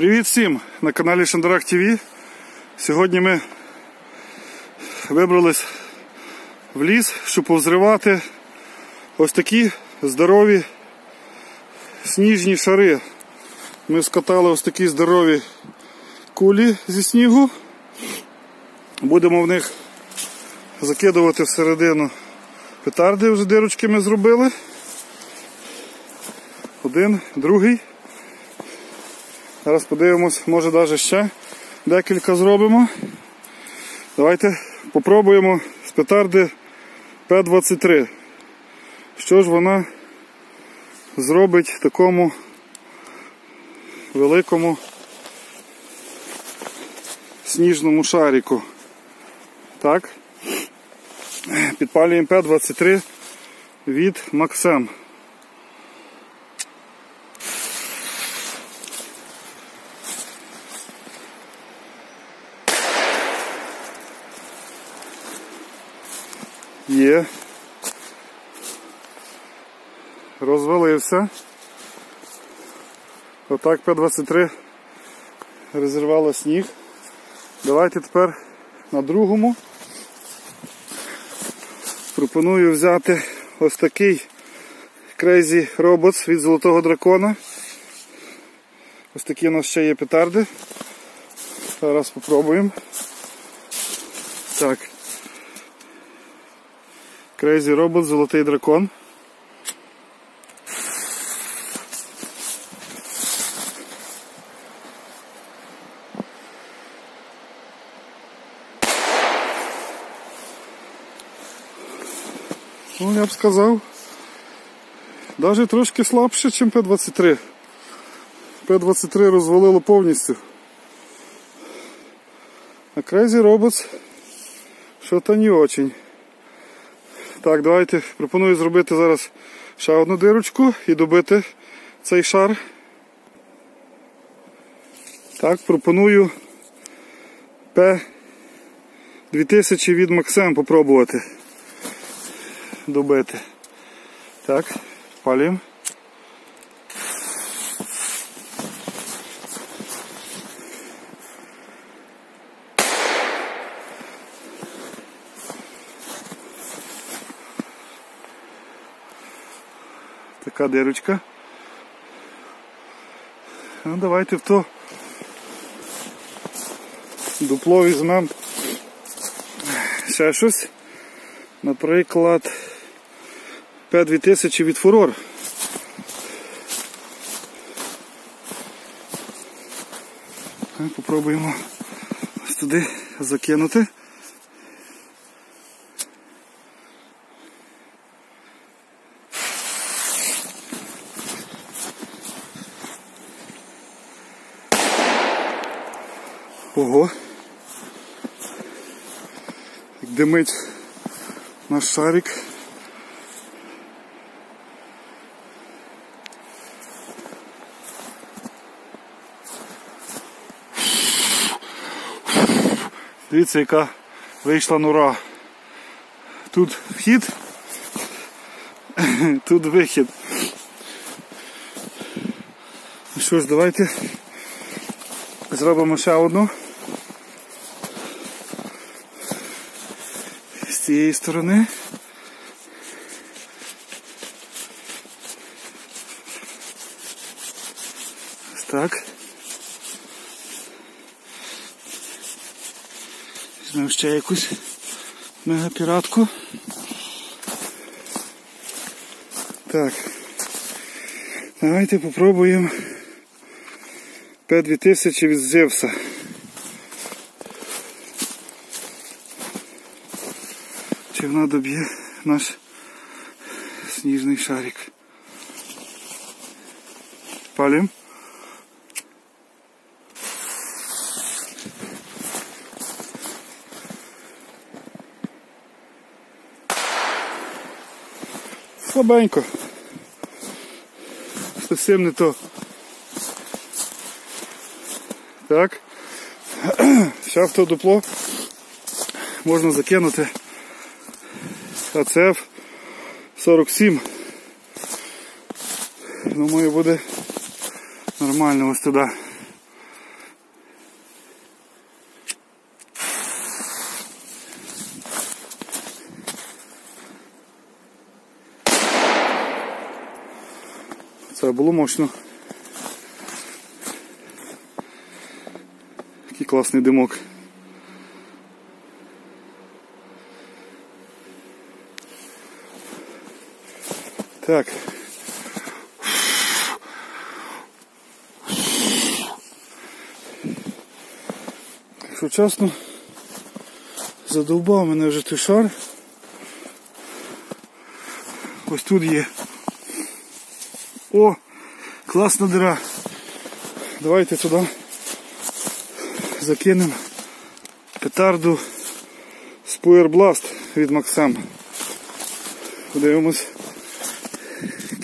Привіт всім на каналі Шандарах ТВ. Сьогодні ми вибрались в ліс, щоб повзривати ось такі здорові сніжні шари. Ми скатали ось такі здорові кулі зі снігу. Будемо в них закидувати всередину петарди, вже дирочки ми зробили. Один, другий. Зараз подивимось, може навіть ще декілька зробимо. Давайте попробуємо з петарди П-23. Що ж вона зробить такому великому сніжному шарику. Так. Підпалюємо П-23 від Максим. Є. Розвалився. Отак П-23 розірвало сніг. Давайте тепер на другому. Пропоную взяти ось такий Crazy Robots від Золотого Дракона. Ось такі у нас ще є петарди. Зараз спробуємо. Так. Crazy Robot, Золотий дракон. Ну, я б сказав, навіть трошки слабше, ніж П-23. П-23 розвалило повністю. А Crazy Robots що-то не очень. Так, давайте пропоную зробити зараз ще одну дирочку і добити цей шар. Так, пропоную П2000 від Максим попробувати добити. Так, палім. Така дирочка. Ну, давайте в то дупло візьмемо ще щось. Наприклад, П-2000 від фурор. Попробуємо ось туди закинути. Ого. Як димить наш шарик. Дивіться, яка вийшла нура. Тут вхід, тут вихід. Ну що ж, давайте зробимо ще одну. Цієї сторони. Так. Візьмемо ще якусь мегапіратку. Так. Давайте попробуємо П-2000 від Зевса. Чи вона наш сніжний шарик. Палім. Слабенько. Совсем не то. Так. Ще в то дупло можна закинути АЦФ 47. Думаю, буде нормально ось туди. Це було мощно. Такий класний димок. Так. Якщо чесно, задовбав мене вже той шар. Ось тут є. О, класна дира. Давайте туди закинемо петарду Spoiler Blast від Максим. Подивимось,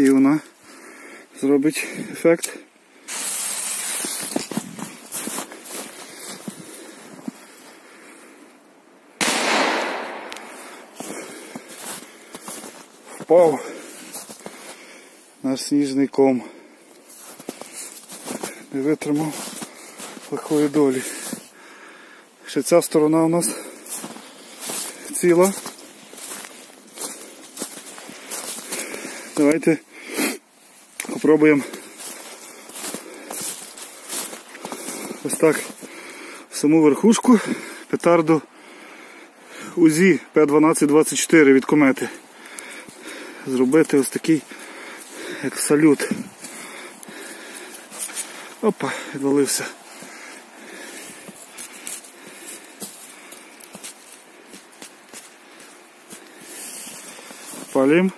який вона зробить ефект. Впав наш сніжний ком. Не витримав лихої долі. Ще ця сторона у нас ціла. Давайте попробуємо ось так саму верхушку петарду УЗІ П1224 від комети. Зробити ось такий як салют. Опа, відвалився. Палим.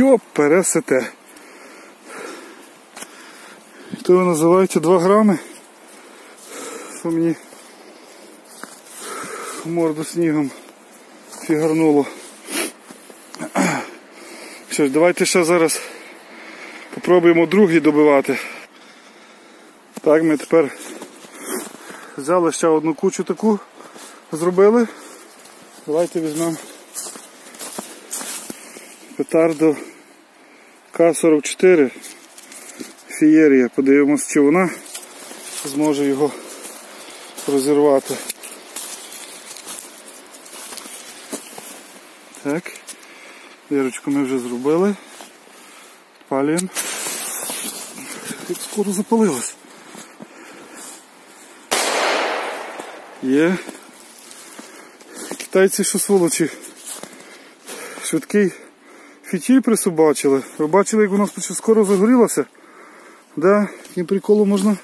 Йоп, пересете. То його називається 2 грами. Що мені морду снігом фігарнуло. Що ж, давайте ще зараз попробуємо другий добивати. Так, ми тепер взяли ще одну кучу таку, зробили. Давайте візьмемо петарду К-44 фієрія. Подивимось, чи вона зможе його розірвати. Так. Вірочку ми вже зробили. Палюємо. Скоро запалилось. Є. Китайці що сволочі. Швидкий фітіль присобачили. Ви бачили, як вона скоро загорілася? Да, таким приколом можна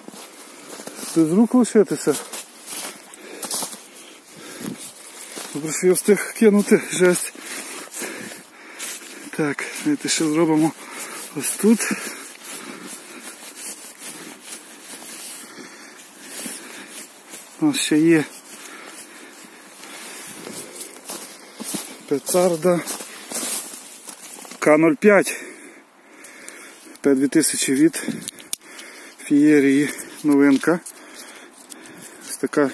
з рук лишитися. Добре, що я встиг кинути жесть. Так, давайте ще зробимо ось тут. Ось ще є пецарда К05 П2000 від фієрії новинка. Ось така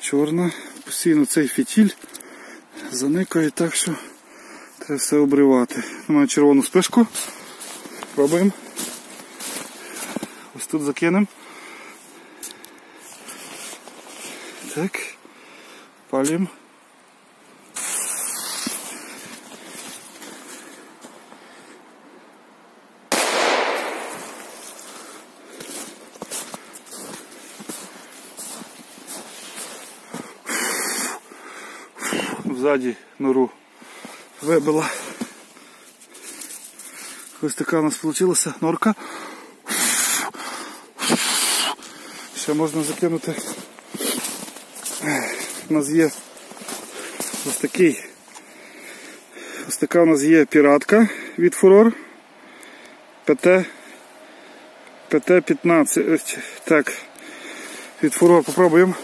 чорна. Постійно цей фітіль заникає так, що треба все обривати. Маю червону спишку. Пробуємо. Ось тут закинемо. Так. Палім. Ззаді нору вибила. Ось така у нас вийшла норка. Ще можна закинути. У нас є ось такий. Ось така у нас є піратка від фурор. ПТ ПТ-15. Так, від фурор попробуємо.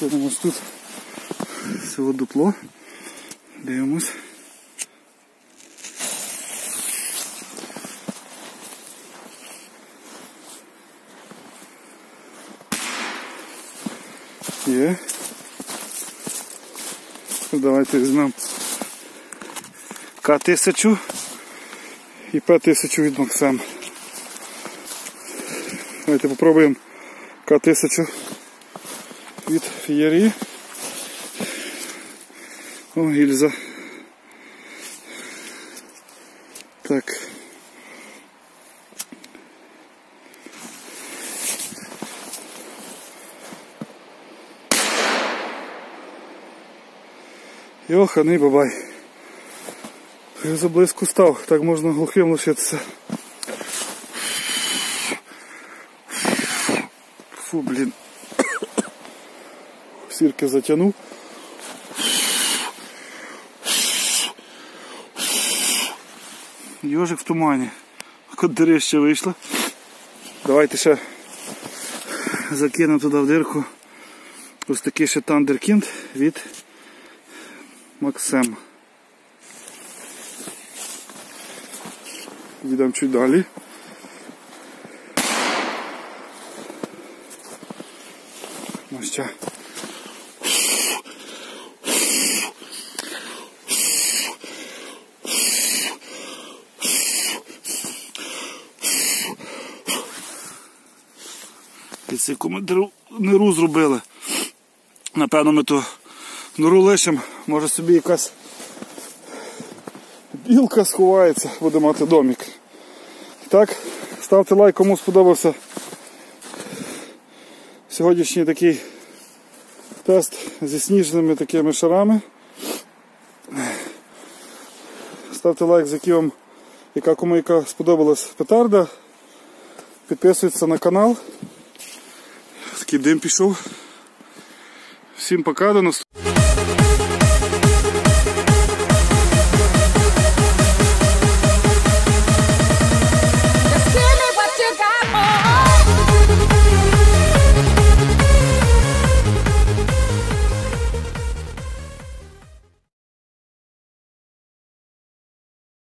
Ось тут село дупло. Дивимось. Є. Давайте візьмемо К-1000 і П1000 від Максим. Давайте попробуємо К1000 від Фієрі. О, гільза. Так. Йоханий бабай. Я заблизько став, так можна глухим лишитися. Фу, блін. Сірки затягнув. Йожик в тумані. От дереще вийшло. Давайте ще закинемо туди в дирку ось такий ще Тандеркінд від Максим. Їдемо чуть далі. Ну ще. Яку ми ниру зробили. Напевно, ми ту нору лишимо, може собі якась білка сховається, буде мати домик. Так, ставте лайк, кому сподобався сьогоднішній такий тест зі сніжними такими шарами. Ставте лайк, з яким вам, яка кому яка сподобалась петарда. Підписуйтесь на канал. Такий дим пішов. Всім пока, до наступного.